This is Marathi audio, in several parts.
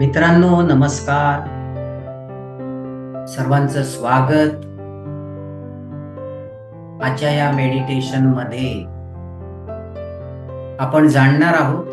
मित्रांनो नमस्कार. सर्वांचं स्वागत. आजच्या या मेडिटेशनमध्ये आपण जाणणार आहोत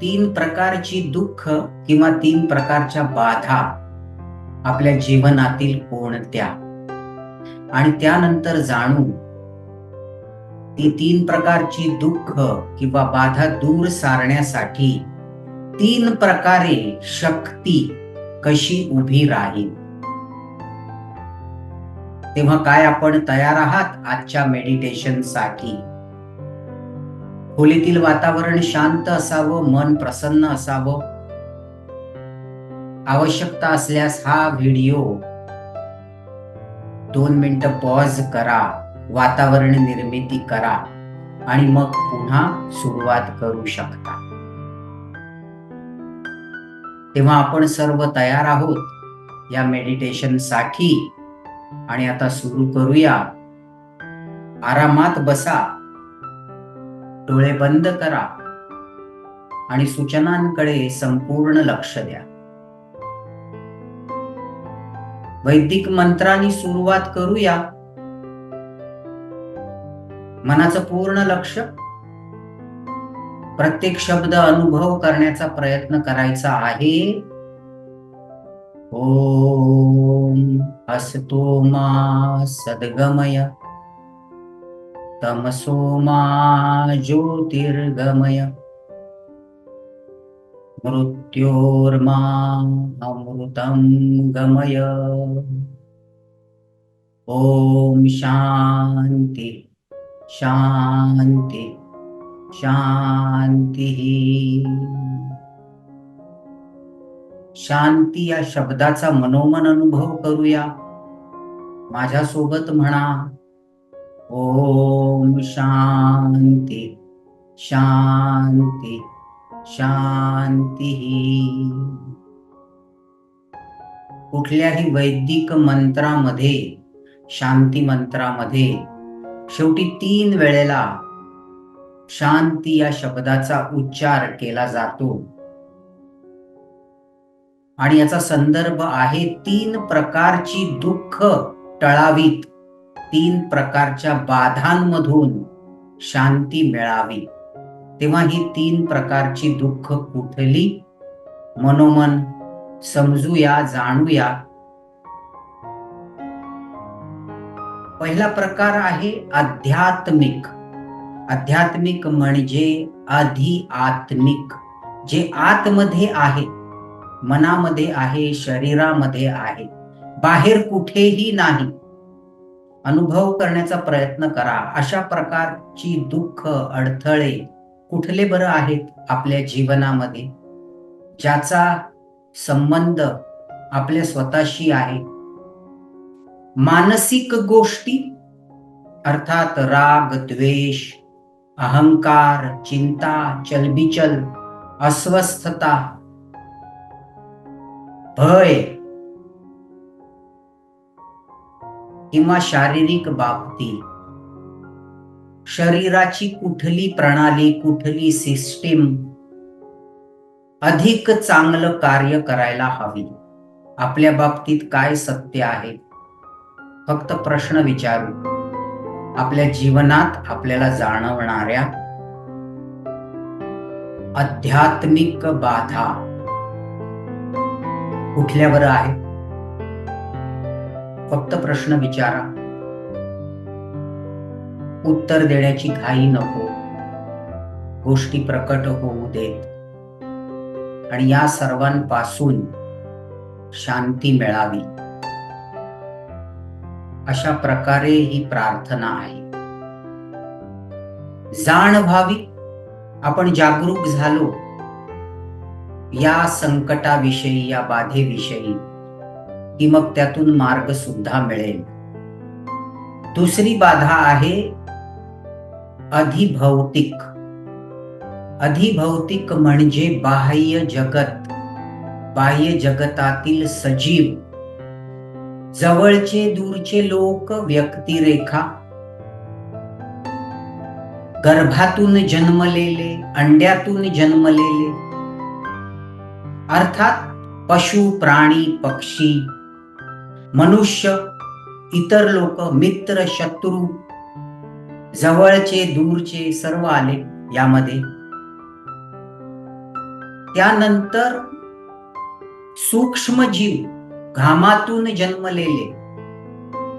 तीन प्रकारची दुःख किंवा तीन प्रकारच्या बाधा आपल्या जीवनातील कोणत्या? आणि त्यानंतर जाणू ती तीन प्रकारची दुःख किंवा बाधा दूर सारण्यासाठी तीन प्रकारे शक्ती कशी उभी राहील? तेव्हा काय आपण तयार आहात आजच्या मेडिटेशनसाठी? खोलीतील वातावरण शांत असावं मन प्रसन्न असावं? आवश्यकता असल्यास हा व्हिडिओ दोन मिनिटं पॉज करा वातावरण निर्मिती करा आणि मग पुन्हा सुरुवात करू शकता. तेव्हा आपण सर्व तयार आहोत या मेडिटेशनसाठी. आणि आता सुरू करूया. आरामात बसा. डोळे बंद करा. आणि सूचनांकडे संपूर्ण लक्ष द्या. वैदिक मंत्रांनी सुरुवात करूया. मनाचं पूर्ण लक्ष प्रत्येक शब्द अनुभव करण्याचा प्रयत्न करायचा आहे. ओम असतो मा सद्गमय. तमसो मा ज्योतिर्गमय. मृत्योर्मा अमृतं गमय. ओम शांती शांती. शांती. शांती या शब्दाचा मनोमन अनुभव करूया. माझ्यासोबत म्हणा. ओम शांती शांती शांती. कुठल्याही वैदिक मंत्रामध्ये शांती मंत्रामध्ये शेवटी तीन वेळेला शांती या शब्दाचा उच्चार केला जातो. आणि याचा संदर्भ आहे तीन प्रकारची दुःख टळावीत. तीन प्रकारच्या बाधांमधून शांती मिळावी. तेव्हा ही तीन प्रकारची दुःख कुठली? मनोमन समजूया जाणूया. पहिला प्रकार आहे आध्यात्मिक. आध्यात्मिक म्हणजे आधी आत्मिक. जे आतमध्ये आहे मनामध्ये आहे शरीरामध्ये आहे बाहेर कुठेही नाही. अनुभव करण्याचा प्रयत्न करा. अशा प्रकारची दुःख अडथळे कुठले बरं आहेत आपल्या जीवनामध्ये? ज्याचा संबंध आपल्या स्वतःशी आहे. मानसिक गोष्टी अर्थात राग द्वेष अहंकार चिंता चलबिचल अस्वस्थता भय किंवा शारीरिक बाबती. शरीराची कुठली प्रणाली कुठली सिस्टीम अधिक चांगलं कार्य करायला हवी? आपल्या बाबतीत काय सत्य आहे? फक्त प्रश्न विचारू. आपल्या जीवनात आपल्याला जाणवणाऱ्या आध्यात्मिक बाधा कुठल्यावर आहे? फक्त प्रश्न विचारा. उत्तर देण्याची घाई नको. गोष्टी प्रकट होऊ देत. आणि या सर्वांपासून शांती मिळावी. अशा प्रकारे ही प्रार्थना आहे. जाण व्हावी आपण जागरूक झालो या संकटाविषयी या बाधेविषयी की मग त्यातून मार्ग सुद्धा मिळेल. दुसरी बाधा आहे अधिभौतिक. अधिभौतिक म्हणजे बाह्य जगत. बाह्य जगतातील सजीव. जवळचे दूरचे लोक व्यक्तिरेखा. गर्भातून जन्मलेले अंड्यातून जन्मलेले अर्थात पशु प्राणी पक्षी मनुष्य इतर लोक मित्र शत्रू जवळचे दूरचे सर्व आले यामध्ये. त्यानंतर सूक्ष्म जीव घामातून जन्मलेले.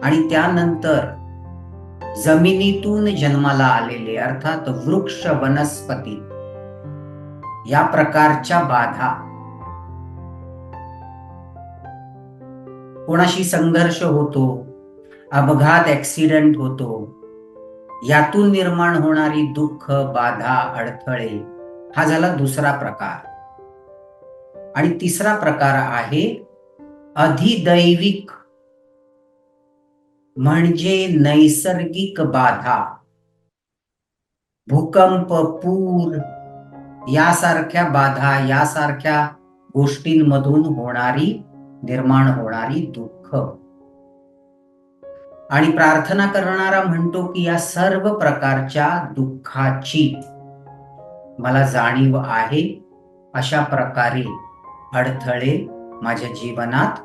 आणि त्यानंतर जमिनीतून जन्माला आलेले अर्थात वृक्ष वनस्पती. या प्रकारच्या बाधा. कोणाशी संघर्ष होतो अपघात ऍक्सिडेंट होतो यातून निर्माण होणारी दुःख बाधा अडथळे हा झाला दुसरा प्रकार. आणि तिसरा प्रकार आहे अधिदैविक म्हणजे नैसर्गिक बाधा. भूकंप पूर यासारख्या बाधा यासारख्या गोष्टींमधून होणारी निर्माण होणारी दुःख. आणि प्रार्थना करणारा म्हणतो की या सर्व प्रकारच्या दुःखाची मला जाणीव आहे अशा प्रकारे अडथळे माझ्या जीवनात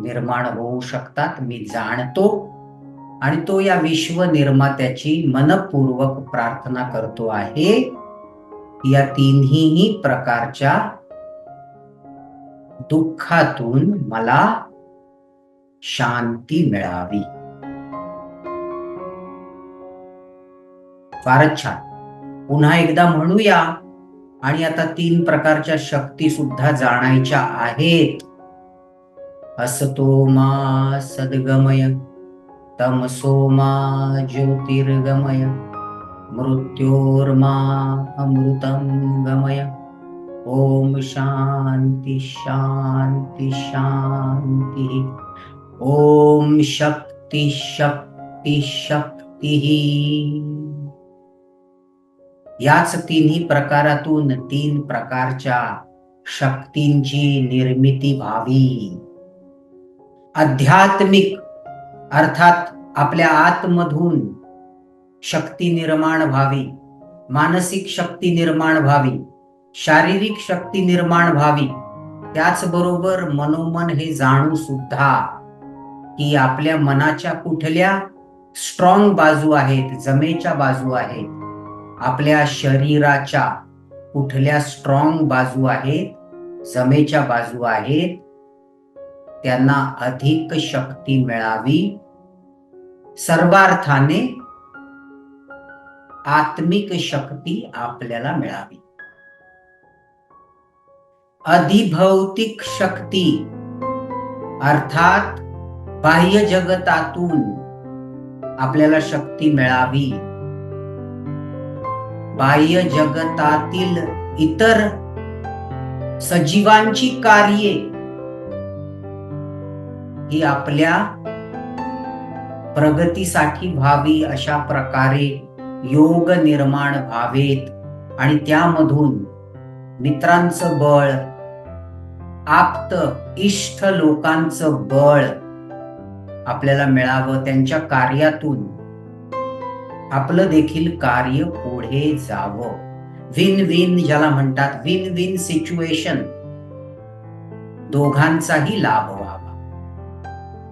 निर्माण होऊ शकतात मी जाणतो. आणि तो या विश्व निर्मात्याची मनपूर्वक प्रार्थना करतो आहे. या तिन्ही प्रकारच्या दुःखातून मला शांती मिळावी. फारच छान. पुन्हा एकदा म्हणूया. आणि आता तीन प्रकारच्या शक्ती सुद्धा जाणायच्या आहेत. असतो मा सद्गमय तमसो मा ज्योतिर्गमय मृत्योर्मा अमृतं गमय। ओम शांती शांती शांती। ओम शक्ती शक्ती शक्ती। याच तिन्ही प्रकारातून तीन प्रकारच्या शक्तींची निर्मिती व्हावी. आध्यात्मिक अर्थात आपल्या आतमधून शक्ती निर्माण व्हावी मानसिक शक्ती निर्माण व्हावी शारीरिक शक्ती निर्माण व्हावी त्याचबरोबर मनोमन हे जाणू सुद्धा की आपल्या मनाच्या कुठल्या स्ट्रॉंग बाजू आहेत जमेच्या बाजू आहेत आपल्या शरीराच्या कुठल्या स्ट्रॉंग बाजू आहेत जमेच्या बाजू आहेत त्यांना अधिक शक्ती मिळावी. सर्वार्थाने आत्मिक शक्ती आपल्याला मिळावी. अधिभौतिक शक्ती अर्थात बाह्य जगतातून आपल्याला शक्ती मिळावी. बाह्य जगतातील इतर सजीवांची कार्ये ही आपल्या प्रगतीसाठी व्हावी अशा प्रकारे योग निर्माण व्हावेत. आणि त्यामधून मित्रांचं बळ आप्त इष्ट लोकांचं बळ आपल्याला मिळावं. त्यांच्या कार्यातून आपलं देखील कार्य पुढे जावं. विन विन ज्याला म्हणतात विन विन सिच्युएशन दोघांचाही लाभ व्हावा.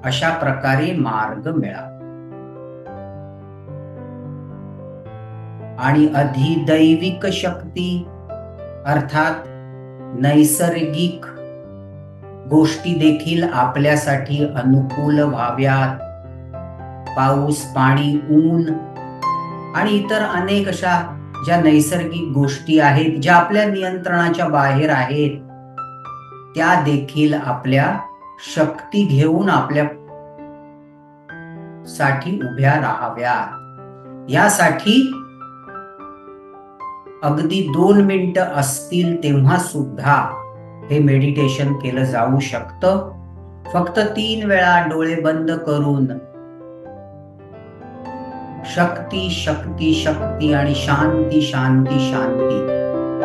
अशा प्रकारे मार्ग मिळावा आणि अधिदैविक शक्ती अर्थात नैसर्गिक गोष्टी देखील आपल्यासाठी अनुकूल व्हाव्यात. पाऊस पाणी ऊन आणि इतर अनेक अशा ज्या नैसर्गिक गोष्टी आहेत ज्या आपल्या नियंत्रणाच्या बाहेर आहेत त्या देखील आपल्या शक्ती घेऊन आपल्या साठी उभ्या राहाव्या यासाठी अगदी दोन मिनिट असतील तेव्हा सुद्धा हे मेडिटेशन केलं जाऊ शकतं. फक्त तीन वेळा डोळे बंद करून शक्ती शक्ती शक्ती आणि शांती शांती शांती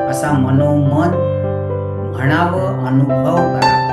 असा मनोमन म्हणावं अनुभव करा.